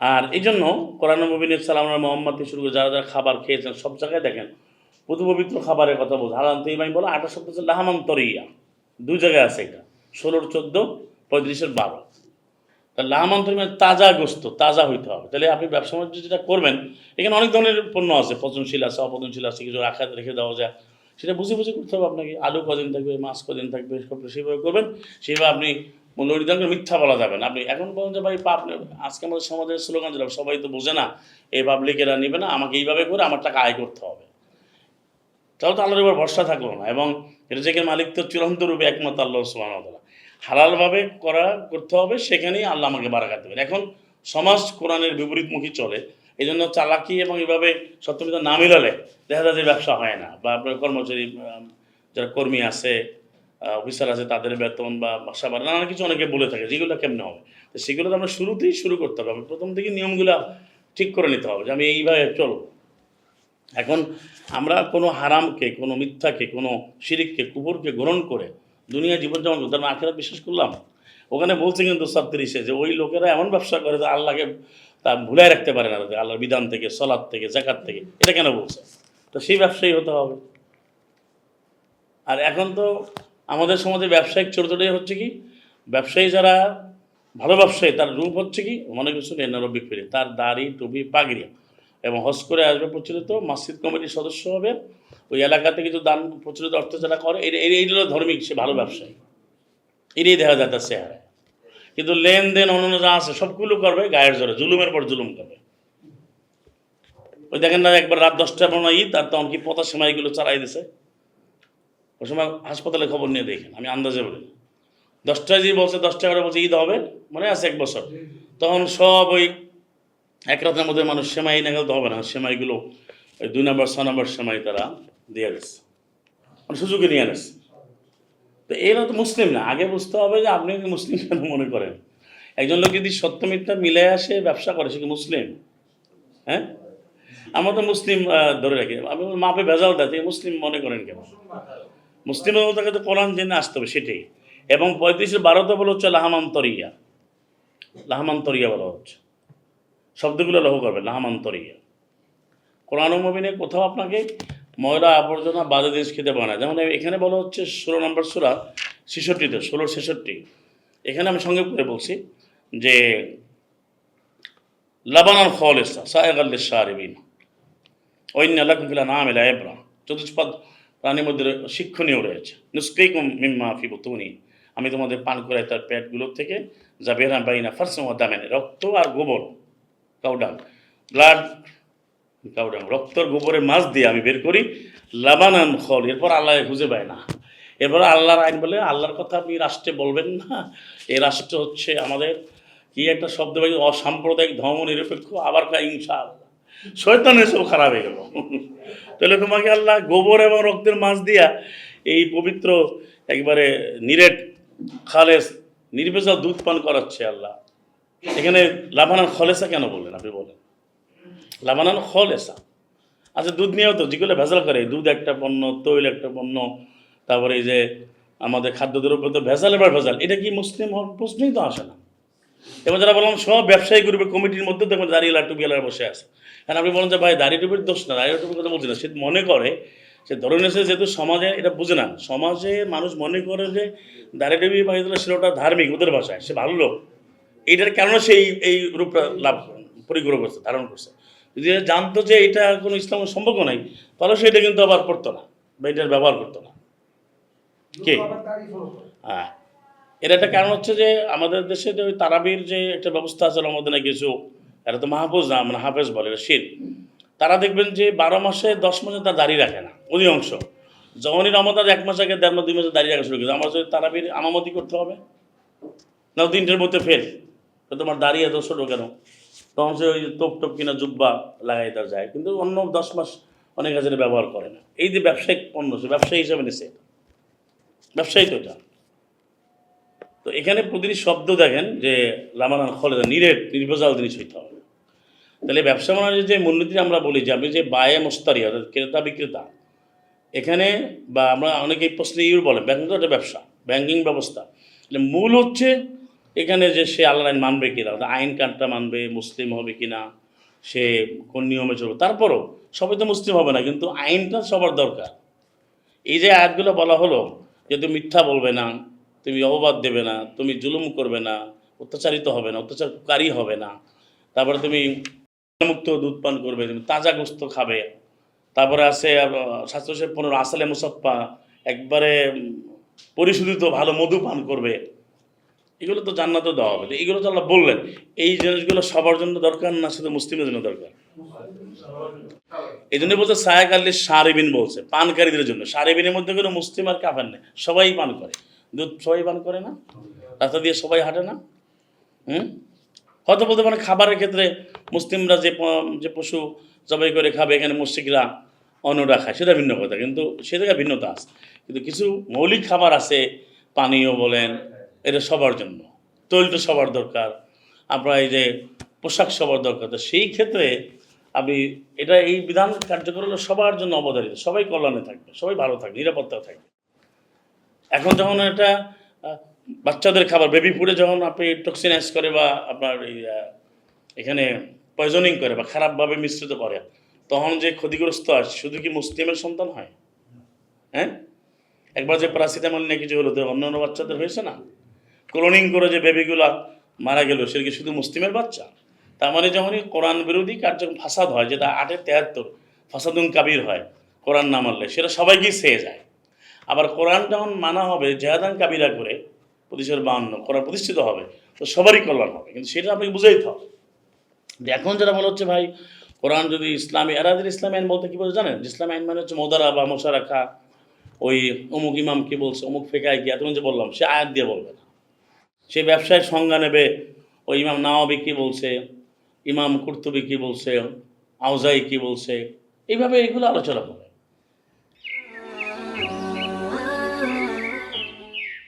আর এই জন্য কোরআন নবীন সালাম মোহাম্মদ থেকে শুরু করে যারা যারা খাবার খেয়েছেন সব জায়গায় দেখেন পবিত্র খাবারের কথা বলছে। হারাম তো ইমাই বলো আটা শব্দ হচ্ছে লাহামান্তরিয়া। দুই জায়গায় আছে এটা ষোলোর চোদ্দ পঁয়ত্রিশের বারো। তা লাহামান্তরি মানে তাজা গোস্ত, তাজা হইতে হবে। তাহলে আপনি ব্যবসা যেটা করবেন, এখানে অনেক ধরনের পণ্য আছে, পচনশীল আছে, অপচনশীল আছে, কিছু রাখা, রেখে দেওয়া যায়। সেটা বুঝে বুঝে করতে হবে আপনাকে। আলু কদিন থাকবে, মাছ কদিন থাকবে, সব সেইভাবে করবেন। সেইভাবে আপনি মূল্য নির্ধারণ করে মিথ্যা বলা যাবে না। আপনি এখন যে ভাই পাপ আজকে আমাদের সমাজের স্লোগান যেটা সবাই তো বোঝে না এই পাবলিকেরা নেবে না, আমাকে এইভাবে করে আমার টাকা আয় করতে হবে। তাহলে তো আল্লাহর উপর ভরসা থাকল না এবং রেজেকের মালিক তো চূড়ান্ত রূপে একমাত্র আল্লাহ সুবাহতালা হালালভাবে করা, করতে হবে, সেখানেই আল্লাহ আমাকে বারাকাত দেবেন। এখন সমাজ কোরআনের বিপরীতমুখী চলে। এই জন্য চালাকি এবং এইভাবে সত্যমিতা না মিলালে দেখা যায় যে ব্যবসা হয় না। বা আপনার কর্মচারী যারা কর্মী আছে অফিসার আছে, তাদের বেতন বা বাসা বাড়ি নানা কিছু অনেকে বলে থাকে যেগুলো কেমনে হবে? তো সেগুলো তো আমরা শুরুতেই শুরু করতে হবে। প্রথম থেকে নিয়মগুলো ঠিক করে নিতে হবে যে আমি এইভাবে চলবো। এখন আমরা কোনো হারামকে, কোনো মিথ্যাকে, কোনো শিরিককে কুকুরকে গ্রহণ করে দুনিয়া জীবনযাপন করতে আমি আখেরা বিশ্বাস করলাম। ওখানে বলছে কিন্তু সত্তিরিশে যে ওই লোকেরা এমন ব্যবসা করে যে আল্লাহকে তা ভুলাই রাখতে পারে না আল্লাহর বিধান থেকে সলাদ থেকে জাকাত থেকে। এটা কেন বলছে? তো সেই ব্যবসায়ী হতে হবে। আর এখন তো আমাদের সমাজে ব্যবসায়িক চরিত্রটাই হচ্ছে কি? ব্যবসায়ী যারা ভালো ব্যবসায়ী, তার রূপ হচ্ছে কি? মনে করছেন এনারবিক ফিরে। তার দাড়ি, টুপি পাগড়ি। এবং হজ করে আসবে প্রচলিত মসজিদ কমিটির সদস্য হবে। ওই এলাকাতে কিছু দান প্রচলিত অর্থ যারা করে এই- এইগুলো ধর্মিক, সে ভালো ব্যবসায়ী। এটাই দেখা যায় তার চেহারায়। কিন্তু লেনদেন অন্যান্য যা আছে, সবগুলো করবে গায়ের জোরে, জুলুমের পর জুলুম করবে। ওই দেখেন না, একবার রাত দশটা মনে ঈদ, আর তখন কি পতার সময়গুলো চালাই দিছে? ওই সময় হাসপাতালে খবর নিয়ে দেখেন, আমি আন্দাজে বলি। দশটায় যে বলছে দশটা করে বলছে, ঈদ হবে? মনে আছে এক বছর। তখন সব ওই এক রাতের মধ্যে মানুষ সেমাই না গেলে তো হবে না। সেমাইগুলো ওই দুই নম্বর ছ নম্বর সেমাই তারা দিয়ে গেছে মানে সুযোগে নিয়ে গেছে তো এরা তো মুসলিম না। আগে বুঝতে হবে যে আপনি কি মুসলিম কেন মনে করেন? একজন লোক যদি সত্য মিথ্যা মিলে আসে, ব্যবসা করে, সে কি মুসলিম? হ্যাঁ? আমরা তো মুসলিম ধরে রাখি। আমি মাপে ভেজাল দেয় মুসলিম মনে করেন কেন? মুসলিম তাকে তো কোরআন জেনে আসতে হবে, সেটাই। এবং পঁয়ত্রিশের বারোতে বলা হচ্ছে লাহামান্তরিয়া। লাহামান্তরিয়া বলা হচ্ছে। শব্দগুলো লক্ষ্য করবে, লাহামান্তরিয়া। কোরআন মবিনে কোথাও আপনাকে ময়লা আবর্জনা বাজে জিনিস খেতে না। যেমন এখানে বলা হচ্ছে ষোলো নম্বর সুরা ছেষট্টিতে, ষোলো ছেষট্টি। এখানে আমি সঙ্গে করে বলছি যে লাবানার খলেসা সায়গাল্লে শাহরিবিন ঐন্য আল্লাহমিলা নাম এলা এবরা। চতুষ্পদ প্রাণীর মধ্যে শিক্ষণীয় রয়েছে। নুস্কেকুম মিম্মা ফি বুতুনি। আমি তোমাদের পান করাই তার পেটগুলোর থেকে, যা বেরান বাইনা ফার্সম দামেনে। রক্ত আর গোবর কাউডাং ব্লাড কাউডাং রক্তর গোবরের মাছ দিয়ে আমি বের করি, লাবানান খল, এরপর আল্লাহ খুঁজে পায় না। এরপর আল্লাহর আইন বলে আল্লাহর কথা আপনি রাষ্ট্রে বলবেন না। এই রাষ্ট্র হচ্ছে আমাদের কি একটা শব্দ বাকি অসাম্প্রদায়িক ধর্ম নিরপেক্ষ আবার কা ইনসা আল্লাহ শয়তান এসব খারাপ হয়ে গেল। তাহলে তোমাকে আল্লাহ গোবর এবং রক্তের মাছ দিয়া এই পবিত্র একবারে নিরেট, খালেস নির্বেজাল দুধ পান করাচ্ছে আল্লাহ। এখানে লাভানান খলেসা কেন বললেন? আপনি বলেন। লাভানান খলেসা আচ্ছা দুধ নিয়েও তো যেগুলো ভেজাল করে। দুধ একটা পণ্য, তৈল একটা পণ্য, তারপরে এই যে আমাদের খাদ্যদ্রব্য তো ভেজাল, এবার ভেজাল। এটা কি মুসলিম হওয়ার প্রশ্নই তো আসে না। এবং যারা বললাম, সব ব্যবসায়ী গ্রুপের কমিটির মধ্যে দেখবেন দাঁড়িয়ে টুপি এলার বসে আছে। কারণ আপনি বলেন যে, ভাই দাড়ি টুপির দোষ না দাড়ি টুপির কথা বলছি না। সে মনে করে, সে ধরে নিয়েছে যেহেতু সমাজে এটা বুঝে না। সমাজে মানুষ মনে করে যে দাড়ি টুপি বাহিদুল্লাহ ছিল ওটা ধার্মিক, ওদের ভাষায়। সে ভালো লোক। এইটার কারণে সেই, এই রূপটা লাভ পরিগ্রহ করছে, ধারণ করছে। যদি জানতো যে এটা কোনো ইসলামের সম্পর্ক নাই, তাহলে সেটা কিন্তু আবার করতো না বা এটার ব্যবহার করতো না। কে? হ্যাঁ। এর একটা কারণ হচ্ছে যে আমাদের দেশে যে ওই তারাবির যে একটা ব্যবস্থা আছে আমাদের না কিছু এটা তো মাহফুজ না মানে হাফেজ বলে এটা তারা দেখবেন যে বারো মাসে দশ মাসে তার দাড়ি রাখে না, অধিকাংশ। যখনই রমদান এক মাস আগে, দেড় মাস, দুই মাসে দাড়ি রাখা শুরু করে, আমার যদি তারাবির আমামতি করতে হবে? না, তিনটের মধ্যে তো তোমার দাড়ি এত ছোটো কেন? তখন সে ওই তোপ টোপ কিনা জুব্বা লাগাই তার যায়। কিন্তু অন্য দশ মাস অনেক হাজারে ব্যবহার করে না। এই যে ব্যবসায়িক পণ্য, সে ব্যবসায়ী হিসাবে নিছে ব্যবসায়ী তো এটা। তো এখানে প্রতিটি শব্দ দেখেন যে লামানান খলে নিরেট নির্ভেজাল জিনিস হইতে হবে। তাহলে ব্যবসা বাণিজ্যের যে মূলনীতি আমরা বলি যে আপনি যে বায়ে মোস্তারি অর্থাৎ ক্রেতা বিক্রেতা, এখানে বা আমরা অনেকেই প্রশ্নে ইউর বলেন, ব্যাংকিং তো একটা ব্যবসা, ব্যাংকিং ব্যবস্থা। মূল হচ্ছে এখানে যে সে আল্লাহ আইন মানবে কিনা আইন কার্ডটা মানবে, মুসলিম হবে কিনা, সে কোন নিয়মে চলবে, তারপরও সবাই তো মুসলিম হবে না, কিন্তু আইনটা সবার দরকার। এই যে আয়াতগুলো বলা হলো যে তুমি মিথ্যা বলবে না, তুমি অপবাদ দেবে না, তুমি জুলুম করবে না, অত্যাচারিত হবে না, অত্যাচারকারী হবে না, তারপরে তুমি মুক্ত দুধ পান করবে, তুমি তাজা গোস্ত খাবে, তারপরে আছে স্বাস্থ্যসেব পনেরো আসলে মুসাফা একবারে পরিশোধিত ভালো মধু পান করবে এগুলো তো জান্নাতও দেওয়া হবে। এগুলো তো আল্লাহ বললেন, এই জিনিসগুলো সবার জন্য দরকার না শুধু মুসলিমের জন্য দরকার? এই জন্য বলছে সায়াক আল্লি সারেবিন বলছে, পানকারীদের জন্য। সারেবিনের মধ্যে কোনো মুসলিম আর কাফের নেই, সবাই পান করে। দুধ সবাই পান করে না? রাস্তা দিয়ে সবাই হাঁটে না? হুম? হয়তো বলতে পারেন খাবারের ক্ষেত্রে মুসলিমরা যে যে পশু জবাই করে খাবে, এখানে মুসিকরা অন্যরা খায়, সেটা ভিন্ন কথা। কিন্তু সে জায়গায় ভিন্নতা আছে। কিন্তু কিছু মৌলিক খাবার আছে, পানীয় বলেন এটা সবার জন্য। তৈল তো সবার দরকার আপনার এই যে পোশাক সবার দরকার, তো সেই ক্ষেত্রে আপনি এটা এই বিধান কার্যকর হলে সবার জন্য অবধারিত, সবাই কল্যাণে থাকবে, সবাই ভালো থাকবে নিরাপত্তা থাকবে। এখন যখন এটা বাচ্চাদের খাবার বেবি ফুডে যখন আপনি টক্সিনাইজ করে বা আপনার এখানে পয়জনিং করে বা খারাপভাবে মিশ্রিত করে, তখন যে ক্ষতিগ্রস্ত হয়, শুধু কি মুসলিমের সন্তান হয়? হ্যাঁ? একবার যে প্যারাসিটামল নিয়ে কিছু হলো অন্য অন্য বাচ্চাদের হয়েছে না? ক্লোনিং করে যে বেবিগুলা মারা গেল সেটা কি শুধু মুসলিমের বাচ্চা? তার মানে যখনই কোরআন বিরোধী কার্যক্রম ফাসাদ হয়, যেটা আটের তেহাত্তর, ফাসাদুন কাবির হয়, কোরআন না মানলে, সেটা সবাইকেই সেয়ে যায়। আবার কোরআন যখন মানা হবে, জেহাদান কাবিরা করে প্রতিশোধ বাহান্ন, কোরআন প্রতিষ্ঠিত হবে, তো সবারই কল্যাণ হবে। কিন্তু সেটা আপনাকে বুঝাইতে হবে। কিন্তু এখন যেটা মনে হচ্ছে ভাই, কোরআন যদি ইসলামী, এরাদের ইসলামী আইন বলতে কী বলছে জানেন? ইসলাম আইন মানে হচ্ছে মোদারা বা মশা রাখা ওই অমুক ইমাম কি বলছে, অমুক ফেকায় কি এতক্ষণ যে বললাম, সে আয়াত দিয়ে বলবে না। সে ব্যবসায় সংজ্ঞা নেবে। ও ইমাম নাওয়াবি কী বলছে? ইমাম কুর্তুবি কী বলছে? আউজাই কী বলছে? এইভাবে এগুলো আলোচনা হবে।